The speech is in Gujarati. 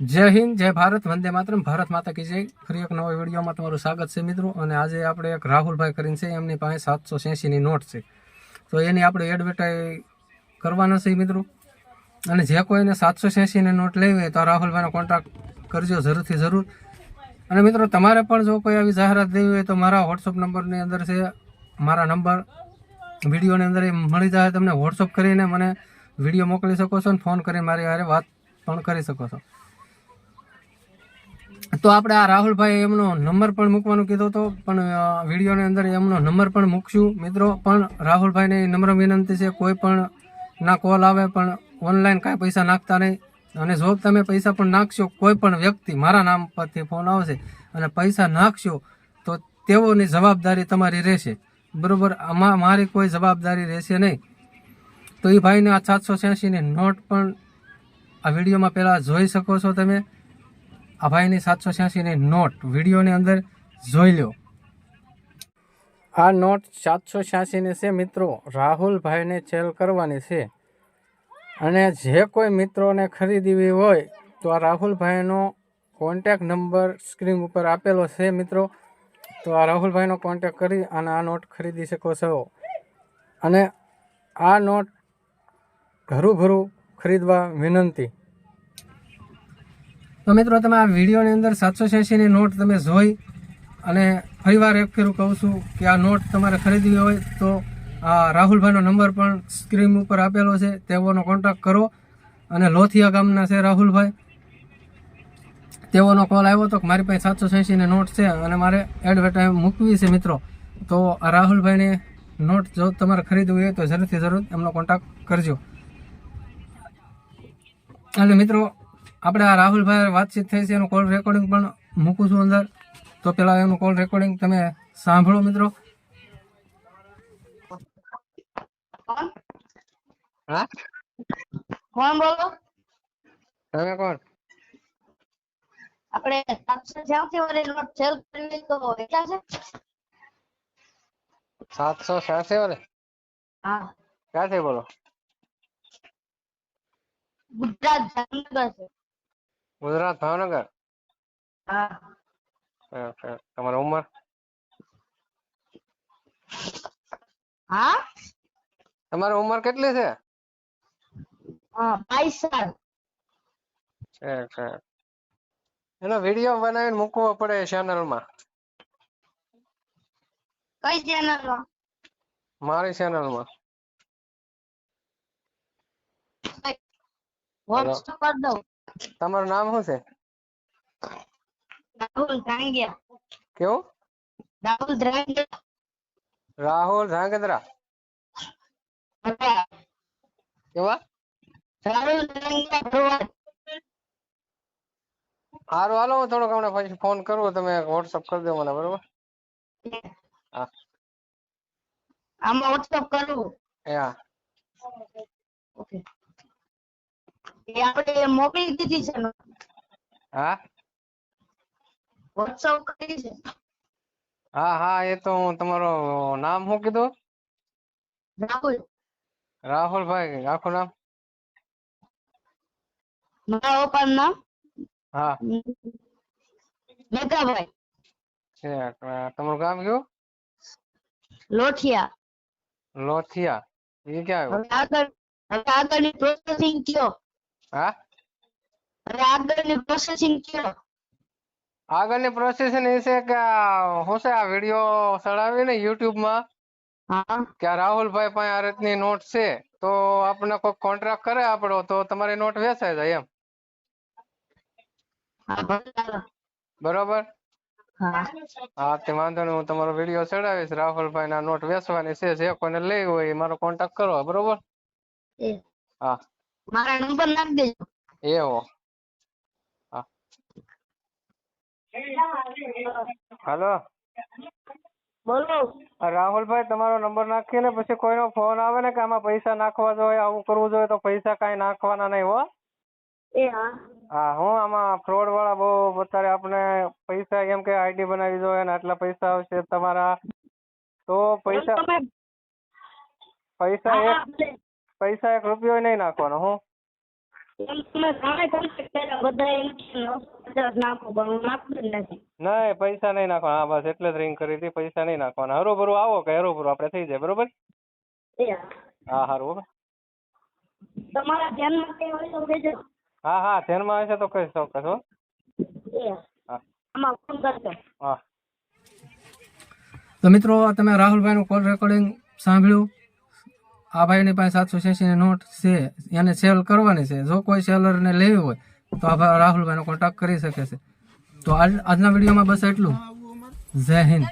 જય હિન્દ, જય ભારત, વંદે માતરમ. ભારત માતા કી જય. ફરી એક નવા વિડીયોમાં તમારું સ્વાગત છે મિત્રો. અને આજે આપણે એક રાહુલભાઈ કરીને છે. એમની પાસે સાતસો ની નોટ છે. તો એની આપણે એડવર્ટાઈઝ કરવાના છે મિત્રો. અને જે કોઈને સાતસો ની નોટ લેવી હોય તો રાહુલભાઈનો કોન્ટેક્ટ કરજો જરૂરથી જરૂર. અને મિત્રો, તમારે પણ જો કોઈ આવી જાહેરાત દેવી હોય તો મારા વોટ્સઅપ નંબરની અંદર છે. મારા નંબર વિડીયોની અંદર મળી જાય. તમને વોટ્સઅપ કરીને મને વીડિયો મોકલી શકો છો અને ફોન કરી મારી હારે વાત પણ કરી શકો છો. તો આપણે આ રાહુલભાઈ એમનો નંબર પણ મૂકવાનું કીધો હતો, પણ વિડીયોની અંદર એમનો નંબર પણ મૂકશું મિત્રો, પણ રાહુલભાઈને નમ્ર વિનંતી છે, કોઈ પણ ના કોલ આવે, પણ ઓનલાઈન કાંઈ પૈસા નાખતા નહીં. અને જો તમે પૈસા પણ નાખશો, કોઈ પણ વ્યક્તિ મારા નામ પરથી ફોન આવશે અને પૈસા નાખશો, તો તેઓની જવાબદારી તમારી રહેશે. બરાબર? આમાં મારી કોઈ જવાબદારી રહેશે નહીં. તો એ ભાઈને આ સાતસો ની નોટ પણ આ વિડીયોમાં પહેલાં જોઈ શકો છો તમે. આ ભાઈની સાતસો છ્યાસીની નોટ વિડીયોની અંદર જોઈ લો આ નોટ સાતસો છ્યાસીની છે મિત્રો. રાહુલભાઈને સેલ કરવાની છે. અને જે કોઈ મિત્રોને ખરીદવી હોય તો આ રાહુલભાઈનો કોન્ટેક નંબર સ્ક્રીન ઉપર આપેલો છે મિત્રો. તો આ રાહુલભાઈનો કોન્ટેક કરી અને આ નોટ ખરીદી શકો છો. અને આ નોટ ઘરું ખરીદવા વિનંતી. તો મિત્રો, તમે આ વિડીયોની અંદર સાતસો છ્યાસીની નોટ તમે જોઈ અને ફરીવાર એક ફેરું કહું છું કે આ નોટ તમારે ખરીદવી હોય તો આ રાહુલભાઈનો નંબર પણ સ્ક્રીન ઉપર આપેલો છે. તેઓનો કોન્ટેક્ટ કરો અને લોથિયા ગામના છે રાહુલભાઈ. તેઓનો કોલ આવ્યો હતો કે મારી પાસે સાતસો છ્યાસીની નોટ છે અને મારે એડવર્ટાઈઝ મૂકવી છે મિત્રો. તો આ રાહુલભાઈને નોટ જો તમારે ખરીદવી હોય તો જરૂરથી જરૂર એમનો કોન્ટેક્ટ કરજો. અને મિત્રો આપણે આ રાહુલભાઈ વાતચીત થઈ છે એનું કોલ રેકોર્ડિંગ પણ મૂકું છું અંદર. તો પેલા એનું કોલ રેકોર્ડિંગ તમે સાંભળો મિત્રો. કોણ હા? કોણ બોલો? તમે કોણ? આપણે સાતસો જ્યાંથી વાળી નોટ સેલ કરવી તો એટલા છે? સાતસો છ્યાસી વાળે? હા. ક્યાંથી બોલો? ગુજરાત જામનગર છે. ગુજરાત ભાવનગર? હા. તમારી ઉંમર? હા? તમારી ઉંમર કેટલી છે? હા બાવીસ સાલ. છે છે. એનો વીડિયો બનાવીને મૂકવો પડે ચેનલમાં કઈ ચેનલમાં મારી ચેનલમાં વોટ્સઅપ કરી દઉં તમારું નામ શું છે? રાહુલ ધાંગિયા કેવું? રાહુલ ધાંગિયા રાહુલ ધાંગધ્રા હા. કેવા? રાહુલ ધાંગિયા ભરવાડ. સારું હાલો હું થોડોક હમણાં પછી ફોન કરું તમે વોટ્સઅપ કરી દો મને બરોબર? હા. આમાં વોટ્સઅપ કરવું એ હા. ઓકે. એ આપણે મોકલી દીધી છે હા? વોટ્સઅપ કરી છે. હા હા એ તો હું તમારો નામ શું કીધું? રાહુલ. રાહુલભાઈ આખું નામ? મારા પપ્પાનું નામ? હા. મેઘાભાઈ. છે તમારું ગામ કયું? લોઠિયા. લોથિયા એ ક્યાં આવ્યું? આગળ હવે આગળની પ્રોસેસિંગ કયો? હા? હવે આગળની પ્રોસેસિંગ કયો? આગળની પ્રોસેસિંગ એ છે કે હું છે આ વીડિયો ચડાવીને યુટ્યુબમાં કે રાહુલભાઈ પાસે આ રીતની નોટ છે તો આપણે કોઈ કોન્ટ્રાક્ટ કરે આપણો તો તમારી નોટ વેચાઈ જાય એમ. બરોબર. હા. હા તે વાંધો નહીં હું તમારો વીડિયો ચડાવીશ રાહુલભાઈ ના નોટ વેચવાની છે જે કોઈને લેવી હોય એ મારો કોન્ટેક્ટ કરો બરોબર? હા. મારા નંબર નાખી દેજો. એવો. હેલો. બોલો. રાહુલભાઈ તમારો નંબર નાખીને પછી કોઈનો ફોન આવે ને કે આમાં પૈસા નાખવા જોઈએ આવું કરવું જોઈએ તો પૈસા કાંઈ નાખવાના નહીં હો. એ હા. હા હું આમાં ફ્રોડ વાળા બહુ અત્યારે આપણે પૈસા એમ કે આઈડી બનાવી જોઈએ ને આટલા પૈસા આવશે તમારા. તો પૈસા પૈસા એક. પૈસા એક રૂપિયો નહીં નાખવાનો હું. એમ તમે ઘણા કોન્ટેક્ટ કર્યા બધા એમ કે નવસો પચાસ નાખો પણ હું નાખતું જ નથી. ના પૈસા નહીં નાખવાના. હા બસ એટલે જ રિંગ કરી હતી પૈસા નહીં નાખવાના. હરોભરો આવો કે હરોભરું આપણે થઈ જાય બરોબર? એ હા. હા તમારા ધ્યાનમાં કઈ હોય તો કહેજો. હા હા ધ્યાનમાં હશે તો કહીશ ચોક્કસ હો. હા. હા. આમાં ફોન કરજો. હા. તો મિત્રો તમે રાહુલભાઈનું કોલ રેકોર્ડિંગ સાંભળ્યું? આ ભાઈની પાસે સાતસો છ્યાસીની નોટ છે, એને સેલ કરવાની છે. જો કોઈ સેલરને લેવી હોય, તો આ ભાઈ રાહુલભાઈનો કોન્ટેક્ટ કરી શકે છે. તો આજ આજના વિડીયોમાં બસ એટલું. જય હિન્દ.